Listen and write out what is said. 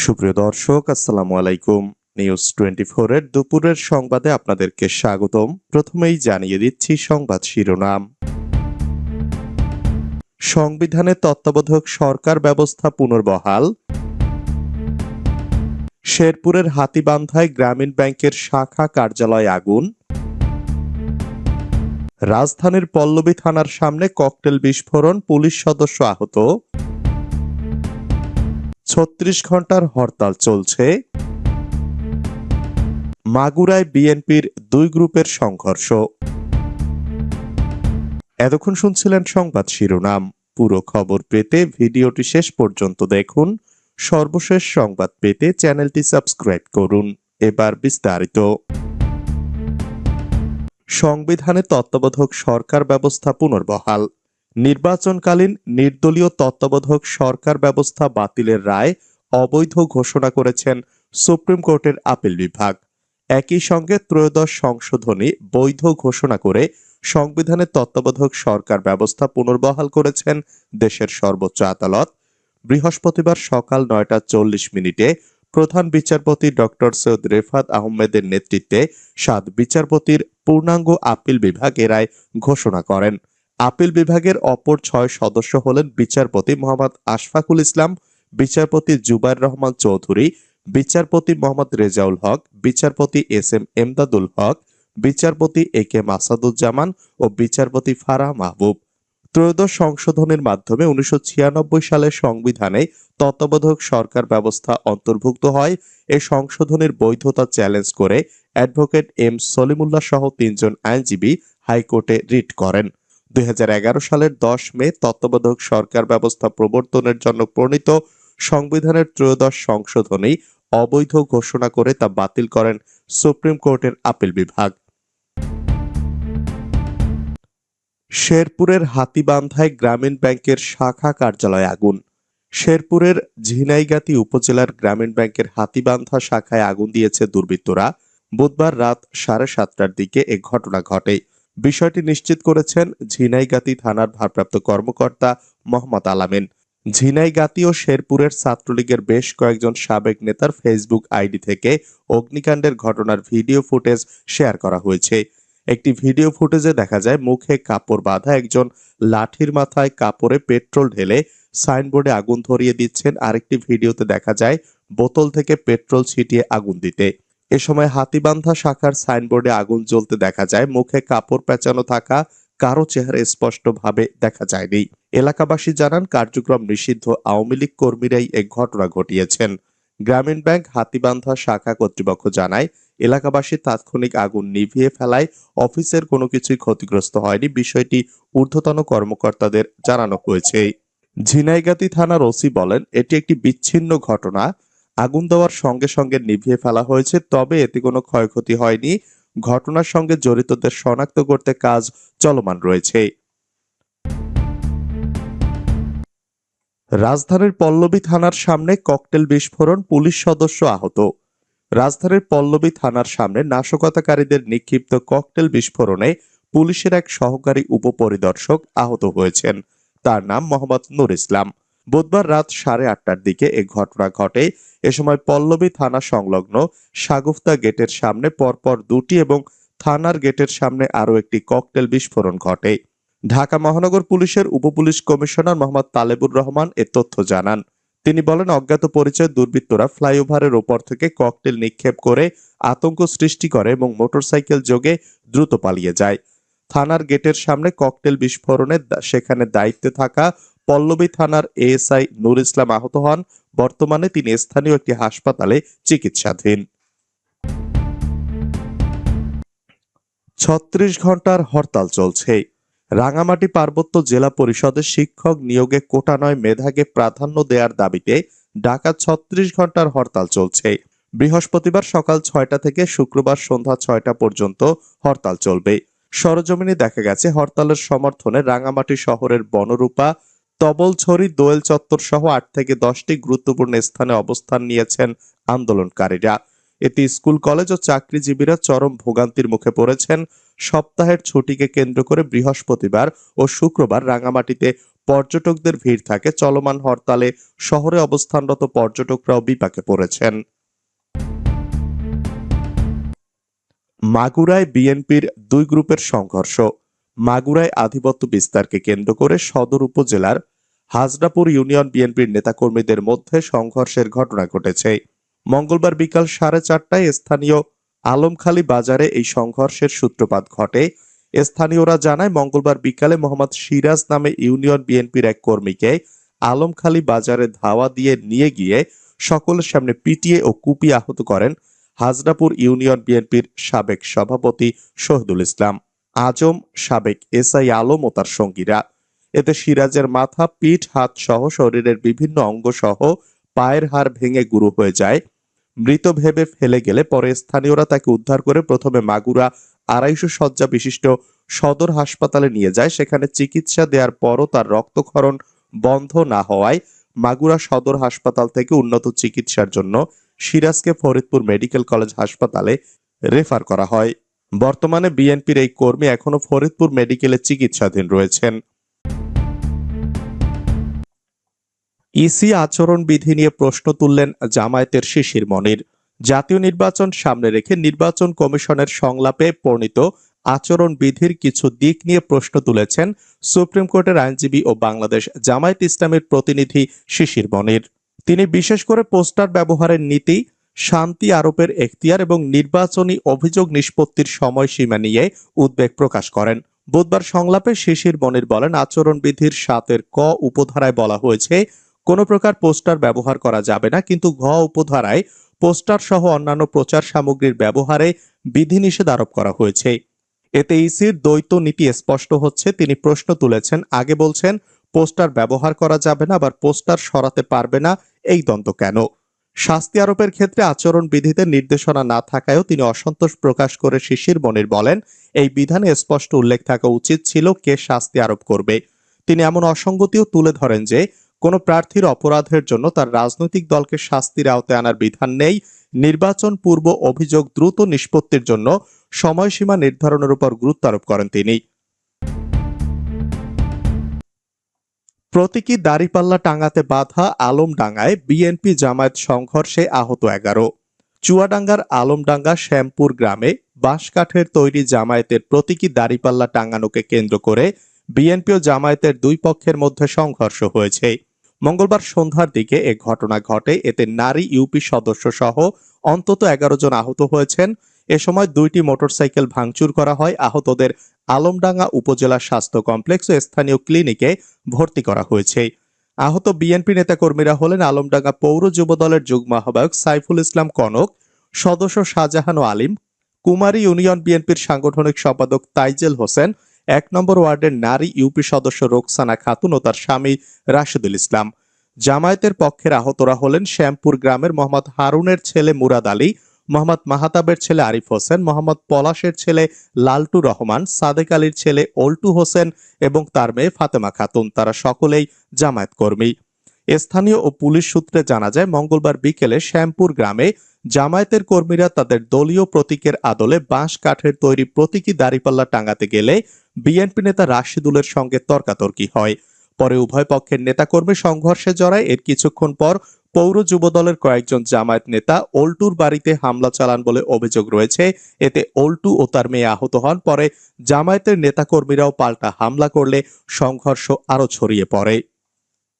সুপ্রিয় দর্শক, আসসালামু আলাইকুম। নিউজ টোয়েন্টি এর দুপুরের সংবাদে আপনাদেরকে স্বাগতম। প্রথমেই জানিয়ে দিচ্ছি সংবাদ শিরোনাম। সংবিধানে তত্ত্বাবধায়ক সরকার ব্যবস্থা পুনর্বহাল। শেরপুরের হাতিবান্ধায় গ্রামীণ ব্যাংকের শাখা কার্যালয় আগুন। রাজধানীর পল্লবী থানার সামনে ককটেল বিস্ফোরণ, পুলিশ সদস্য আহত। ছত্রিশ ঘণ্টার হরতাল চলছে। মাগুরায় বিএনপির দুই গ্রুপের সংঘর্ষ। এতক্ষণ শুনছিলেন সংবাদ শিরোনাম। পুরো খবর পেতে ভিডিওটি শেষ পর্যন্ত দেখুন। সর্বশেষ সংবাদ পেতে চ্যানেলটি সাবস্ক্রাইব করুন। এবার বিস্তারিত। সংবিধানে তত্ত্বাবধায়ক সরকার ব্যবস্থা পুনর্বহাল। নির্বাচনকালীন নির্দলীয় তত্ত্বাবধায়ক সরকার ব্যবস্থা বাতিলের রায় অবৈধ ঘোষণা করেছেন সুপ্রিম কোর্টের আপিল বিভাগ। একই সঙ্গে ত্রয়োদশ সংশোধনী বৈধ ঘোষণা করে সংবিধানে তত্ত্বাবধায়ক সরকার ব্যবস্থা পুনর্বহাল করেছেন দেশের সর্বোচ্চ আদালত। বৃহস্পতিবার সকাল নয়টা চল্লিশ মিনিটে প্রধান বিচারপতি ডক্টর সৈয়দ রেফাত আহমেদের নেতৃত্বে সাত বিচারপতির পূর্ণাঙ্গ আপিল বিভাগ এ রায় ঘোষণা করেন। আপিল বিভাগের অপর ছয় সদস্য হলেন বিচারপতি মোহাম্মদ আশফাকুল ইসলাম, বিচারপতি জুবাইর রহমান চৌধুরী, বিচারপতি মোহাম্মদ রেজাউল হক, বিচারপতি এস এম এমদাদুল হক, বিচারপতি এ কে মাসাদুজ্জামান ও বিচারপতি ফারাহ মাহবুব। ত্রয়োদশ সংশোধনের মাধ্যমে উনিশশো ছিয়ানব্বই সালের সংবিধানে তত্ত্বাবধায়ক সরকার ব্যবস্থা অন্তর্ভুক্ত হয়। এ সংশোধনের বৈধতা চ্যালেঞ্জ করে অ্যাডভোকেট এম সলিমুল্লাহ সহ তিনজন আইনজীবী হাইকোর্টে রিট করেন। দুই হাজার এগারো সালের দশ মে তত্ত্বাবধায়ক সরকার ব্যবস্থা প্রবর্তনের জন্য প্রণীত সংবিধানের ত্রয়োদশ সংশোধনী অবৈধ ঘোষণা করে তা বাতিল করেন সুপ্রিম কোর্টের আপিল বিভাগ। শেরপুরের হাতিবান্ধায় গ্রামীণ ব্যাংকের শাখা কার্যালয়ে আগুন। শেরপুরের ঝিনাইগাতি উপজেলার গ্রামীণ ব্যাংকের হাতিবান্ধা শাখায় আগুন দিয়েছে দুর্বৃত্তরা। বুধবার রাত সাড়ে সাতটার দিকে এ ঘটনা ঘটে। বিষয়টি নিশ্চিত করেছেন ঝিনাইগাতি থানার ভারপ্রাপ্ত কর্মকর্তা মোহাম্মদ আলামিন। ঝিনাইগাতি ও শেরপুরের ছাত্রলীগের বেশ কয়েকজন সাবেক নেতার ফেসবুক আইডি থেকে অগ্নিকাণ্ডের ঘটনার ভিডিও ফুটেজ শেয়ার করা হয়েছে। একটি ভিডিও ফুটেজে দেখা যায়, মুখে কাপড় বাঁধা একজন লাঠির মাথায় কাপড়ে পেট্রোল ঢেলে সাইনবোর্ডে আগুন ধরিয়ে দিচ্ছেন। আরেকটি ভিডিওতে দেখা যায়, বোতল থেকে পেট্রোল ছিটিয়ে আগুন দিতে। এ সময় হাতিবান্ধা শাখার সাইনবোর্ডে আগুন জ্বলতে দেখা যায়। মুখে কাপড় পেঁচানো থাকা কারও চেহারা স্পষ্টভাবে দেখা যায়নি। এলাকাবাসী জানান, কার্যক্রম নিষিদ্ধ। আওয়ামী লীগ কর্মীরাই এ ঘটনা ঘটিয়েছেন। গ্রামীণ ব্যাংক হাতিবান্ধা শাখা কর্তৃপক্ষ জানায়, এলাকাবাসী তাৎক্ষণিক আগুন নিভিয়ে ফেলায়, অফিসের কোনো কিছুই ক্ষতিগ্রস্ত হয়নি। বিষয়টি ঊর্ধ্বতন কর্মকর্তাদের জানানো হয়েছে। ঝিনাইগাতি থানার ওসি বলেন, এটি একটি বিচ্ছিন্ন ঘটনা। আগুন দেওয়ার সঙ্গে সঙ্গে নিভিয়ে ফেলা হয়েছে, তবে এতে কোনো ক্ষয়ক্ষতি হয়নি। ঘটনার সঙ্গে জড়িতদের শনাক্ত করতে কাজ চলমান রয়েছে। রাজধানীর পল্লবী থানার সামনে ককটেল বিস্ফোরণ, পুলিশ সদস্য আহত। রাজধানীর পল্লবী থানার সামনে নাশকতাকারীদের নিক্ষিপ্ত ককটেল বিস্ফোরণে পুলিশের এক সহকারী উপপরিদর্শক আহত হয়েছেন। তার নাম মোহাম্মদ নুর ইসলাম। বুধবার রাত সাড়ে আটটার দিকে এ ঘটনা ঘটে। এ সময় পল্লবী থানা সংলগ্ন সাগুফতা গেটের সামনে পরপর দুটি এবং থানার গেটের সামনে আরও একটি ককটেল বিস্ফোরণ ঘটে। ঢাকা মহানগর পুলিশের উপপুলিশ কমিশনার মোহাম্মদ তালেবুর রহমান এ তথ্য জানান। তিনি বলেন, অজ্ঞাত পরিচয় দুর্বৃত্তরা ফ্লাইওভারের ওপর থেকে ককটেল নিক্ষেপ করে আতঙ্ক সৃষ্টি করে এবং মোটরসাইকেল যোগে দ্রুত পালিয়ে যায়। থানার গেটের সামনে ককটেল বিস্ফোরণে দা- সেখানে দায়িত্বে থাকা পল্লবী থানার এএসআই নুর ইসলাম আহত হন। বর্তমানে তিনি স্থানীয় একটি হাসপাতালে চিকিৎসাধীন। ছত্রিশ ঘণ্টার হরতাল চলছে। রাঙামাটি পার্বত্য জেলা পরিষদের শিক্ষক নিয়োগে কোটা নয় মেধাকে প্রাধান্য দেওয়ার দাবিতে ঢাকা ছত্রিশ ঘণ্টার হরতাল চলছে। বৃহস্পতিবার সকাল ছয়টা থেকে শুক্রবার সন্ধ্যা ছয়টা পর্যন্ত হরতাল চলবে। সরজমিনে দেখা গেছে, হরতালের সমর্থনে রাঙামাটি শহরের বনরূপা তবলছড়ি, দোয়েল চত্বর সহ আট থেকে দশটি গুরুত্বপূর্ণ স্থানে অবস্থান নিয়েছেন আন্দোলনকারীরা। এতে স্কুল, কলেজ ও চাকরিজীবীরা চরম ভোগান্তির মুখে পড়েছেন। সপ্তাহের ছুটিকে কেন্দ্র করে বৃহস্পতিবার ও শুক্রবার রাঙামাটিতে পর্যটকদের ভিড় থাকে। চলমান হরতালে শহরে অবস্থানরত পর্যটকরাও বিপাকে পড়েছেন। মাগুরায় বিএনপির দুই গ্রুপের সংঘর্ষ। মাগুরায় আধিপত্য বিস্তারকে কেন্দ্র করে সদর উপজেলার হাজরাপুর ইউনিয়ন বিএনপির নেতাকর্মীদের মধ্যে সংঘর্ষের ঘটনা ঘটেছে। মঙ্গলবার বিকাল সাড়ে চারটায় স্থানীয় আলমখালী বাজারে এই সংঘর্ষের সূত্রপাত ঘটে। স্থানীয়রা জানায়, মঙ্গলবার বিকালে মোহাম্মদ সিরাজ নামে ইউনিয়ন বিএনপির এক কর্মীকে আলমখালী বাজারে ধাওয়া দিয়ে নিয়ে গিয়ে সকলের সামনে পিটিয়ে ও কুপিয়ে আহত করেন হাজরাপুর ইউনিয়ন বিএনপির সাবেক সভাপতি শহীদুল ইসলাম। আজম সাবেক এসআই আলম ও তার সঙ্গীরা। এতে সিরাজের মাথা, পিঠ, হাত সহ শরীরের বিভিন্ন অঙ্গ সহ পায়ের হাড় ভেঙে গুরু হয়ে যায়। মৃত ভেবে ফেলে গেলে পরে স্থানীয়রা তাকে উদ্ধার করে প্রথমে মাগুরা আড়াইশো শয্যা বিশিষ্ট সদর হাসপাতালে নিয়ে যায়। সেখানে চিকিৎসা দেওয়ার পরও তার রক্তক্ষরণ বন্ধ না হওয়ায় মাগুরা সদর হাসপাতাল থেকে উন্নত চিকিৎসার জন্য সিরাজকে ফরিদপুর মেডিকেল কলেজ হাসপাতালে রেফার করা হয়। বর্তমানে বিএনপির এই কর্মী এখনও ফরিদপুর মেডিকেলে চিকিৎসাধীন রয়েছেন। ইসি আচরণ বিধি নিয়ে প্রশ্ন তুললেন জামায়াতের শিশির মনির। জাতীয় নির্বাচন সামনে রেখে নির্বাচন কমিশনের সংলাপে প্রণীত আচরণ বিধির কিছু দিক নিয়ে প্রশ্ন তুলেছেন সুপ্রিম কোর্টের আইনজীবী ও বাংলাদেশ জামায়াত ইসলামের প্রতিনিধি শিশির মনির। তিনি বিশেষ করে পোস্টার ব্যবহারের নীতি শান্তি আরোপের এখতিয়ার এবং নির্বাচনী অভিযোগ নিষ্পত্তির সময়সীমা নিয়ে উদ্বেগ প্রকাশ করেন। বুধবার সংলাপে শিশির মনির বলেন, আচরণবিধির সাতের ক উপধারায় বলা হয়েছে, কোনো প্রকার পোস্টার ব্যবহার করা যাবে না, কিন্তু ঘ উপধারায় পোস্টার সহ অন্যান্য প্রচার সামগ্রীর ব্যবহারে বিধিনিষেধ আরোপ করা হয়েছে। এতে ইসির দ্বৈত নীতি স্পষ্ট হচ্ছে, তিনি প্রশ্ন তুলেছেন, আগে বলছেন, পোস্টার ব্যবহার করা যাবে না, আবার পোস্টার সরাতে পারবে না, এই দ্বন্দ্ব কেন? শাস্তি আরোপের ক্ষেত্রে আচরণ বিধিতে নির্দেশনা না থাকায়ও তিনি অসন্তোষ প্রকাশ করে শিশির মনির বলেন, এই বিধানে স্পষ্ট উল্লেখ থাকা উচিত ছিল কে শাস্তি আরোপ করবে। তিনি এমন অসঙ্গতিও তুলে ধরেন যে, কোনো প্রার্থীর অপরাধের জন্য তার রাজনৈতিক দলকে শাস্তির আওতায় আনার বিধান নেই। নির্বাচন পূর্ব অভিযোগ দ্রুত নিষ্পত্তির জন্য সময়সীমা নির্ধারণের উপর গুরুত্ব আরোপ করেন তিনি। প্রতীকী দাড়িপাল্লা টাঙ্গাতে বাধা আলমডাঙ্গায় বিএনপি জামায়াত সংঘর্ষে আহত এগারো। চুয়াডাঙ্গার আলমডাঙ্গা শ্যামপুর গ্রামে বাঁশকাঠের তৈরি জামায়াতের প্রতীকী দাড়িপাল্লা টাঙ্গানোকে কেন্দ্র করে বিএনপি ও জামায়াতের দুই পক্ষের মধ্যে সংঘর্ষ হয়েছে। মঙ্গলবার সন্ধ্যার দিকে এ ঘটনা ঘটে। এতে নারী ইউপি সদস্য সহ অন্তত এগারো জন আহত হয়েছেন। এ সময় দুইটি মোটরসাইকেল ভাঙচুর করা হয়। আহতদের আলমডাঙ্গা উপজেলা স্বাস্থ্য কমপ্লেক্স ও স্থানীয় ক্লিনিকে ভর্তি করা হয়েছে। আহত বিএনপি নেতাকর্মীরা হলেন আলমডাঙ্গা পৌর যুব দলের যুগ্ম আহ্বায়ক সাইফুল ইসলাম কনক, সদস্য শাহজাহান আলিম, কুমারী ইউনিয়ন বিএনপির সাংগঠনিক সম্পাদক তাইজেল হোসেন, এক নম্বর ওয়ার্ডের নারী ইউপি সদস্য রোকসানা খাতুন ও তার স্বামী রাশেদুল ইসলাম। জামায়াতের পক্ষের আহতরা হলেন শ্যামপুর গ্রামের মোহাম্মদ হারুনের ছেলে মুরাদ আলী মোহাম্মদ মাহাতাবের ছেলে আরিফ হোসেন, মোহাম্মদ পলাশের ছেলে লালটু রহমান, সাদেক আলীর ছেলে অল্টু হোসেন এবং তার মেয়ে ফাতেমা খাতুন। তারা সকলেই জামায়াত কর্মী। স্থানীয় ও পুলিশ সূত্রে জানা যায়, মঙ্গলবার বিকেলে শ্যামপুর গ্রামে জামায়াতের কর্মীরা তাদের দলীয় প্রতীকের আদলে বাঁশ কাঠের তৈরি প্রতীকী দাড়িপাল্লা টাঙ্গাতে গেলে বিএনপি নেতা রাশিদুলের সঙ্গে তর্কাতর্কি হয়। পরে উভয় পক্ষের নেতাকর্মী সংঘর্ষে জড়ায়। এর কিছুক্ষণ পর পৌর যুব দলের কয়েকজন জামায়াত নেতা অল্টুর বাড়িতে হামলা চালান বলে অভিযোগ রয়েছে। এতে অল্টু ও তার মেয়ে আহত হন। পরে জামায়াতের নেতাকর্মীরাও পাল্টা হামলা করলে সংঘর্ষ আরও ছড়িয়ে পড়ে।